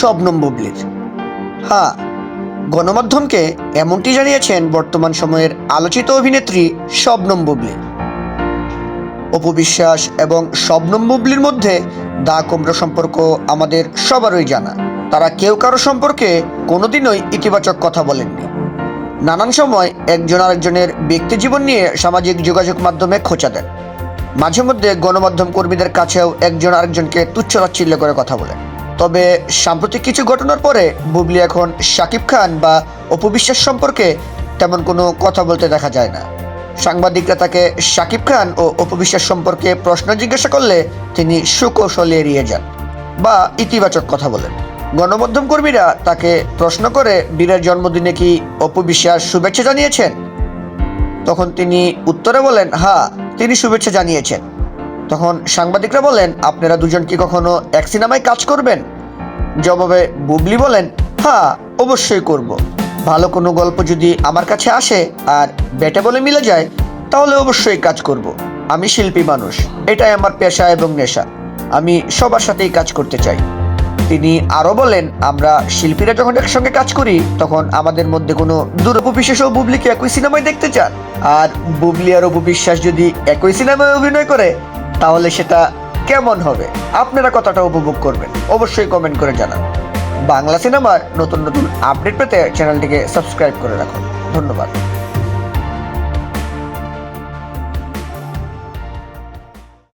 শবনম বুবলির হ্যাঁ গণমাধ্যমকে এমনটি জানিয়েছেন বর্তমান সময়ের আলোচিত অভিনেত্রী শবনম বুবলি অপু বিশ্বাস এবং শবনম বুবলির মধ্যে দা কুমড়ো সম্পর্ক আমাদের সবারই জানা। তারা কেউ কারও সম্পর্কে কোনোদিনই ইতিবাচক কথা বলেননি। নানান সময় একজন আরেকজনের ব্যক্তি জীবন নিয়ে সামাজিক যোগাযোগ মাধ্যমে খোঁচা দেন। মাঝে মধ্যে গণমাধ্যম কর্মীদের কাছেও একজন আরেকজনকে তুচ্ছতাচ্ছিল্য করে কথা বলেন। তবে সাম্প্রতিক কিছু ঘটনার পরে বুবলি এখন শাকিব খান বা অপবিশ্বাস সম্পর্কে তেমন কোনো কথা বলতে দেখা যায় না। সাংবাদিকরা তাকে শাকিব খান ও অপবিশ্বাস সম্পর্কে প্রশ্ন জিজ্ঞাসা করলে তিনি সুকৌশলে এড়িয়ে যান বা ইতিবাচক কথা বলেন। গণমাধ্যম কর্মীরা তাকে প্রশ্ন করে বীরের জন্মদিনে কি অপবিশ্বাস শুভেচ্ছা জানিয়েছেন? তখন তিনি উত্তরে বলেন হ্যাঁ তিনি শুভেচ্ছা জানিয়েছেন। তখন সাংবাদিকরা বলেন, আপনারা দুজন কি কখনো এক সিনেমায় কাজ করবেন? জবাবে বুবলি বলেন হ্যাঁ অবশ্যই করব। ভালো কোনো গল্প যদি আমার কাছে আসে আর ব্যাটে বলে মিলে যায়, তাহলে অবশ্যই কাজ করব। আমি শিল্পী মানুষ, এটাই আমার পেশা এবং নেশা। আমি সবার সাথেই কাজ করতে চাই। তিনি আরও বলেন, আমরা শিল্পীরা যখন একসঙ্গে কাজ করি, তখন আমাদের মধ্যে কোনো দুরূপবিশ্বাস ও বুবলিকে একই সিনেমায় দেখতে চান। আর বুবলি আর অপবিশ্বাস যদি একই সিনেমায় অভিনয় করে তাহলে সেটা কেমন হবে? আপনারা কথাটা উপভোগ করবেন। অবশ্যই কমেন্ট করে জানান। বাংলা সিনেমার নতুন নতুন আপডেট পেতে চ্যানেলটিকে সাবস্ক্রাইব করে রাখুন। ধন্যবাদ।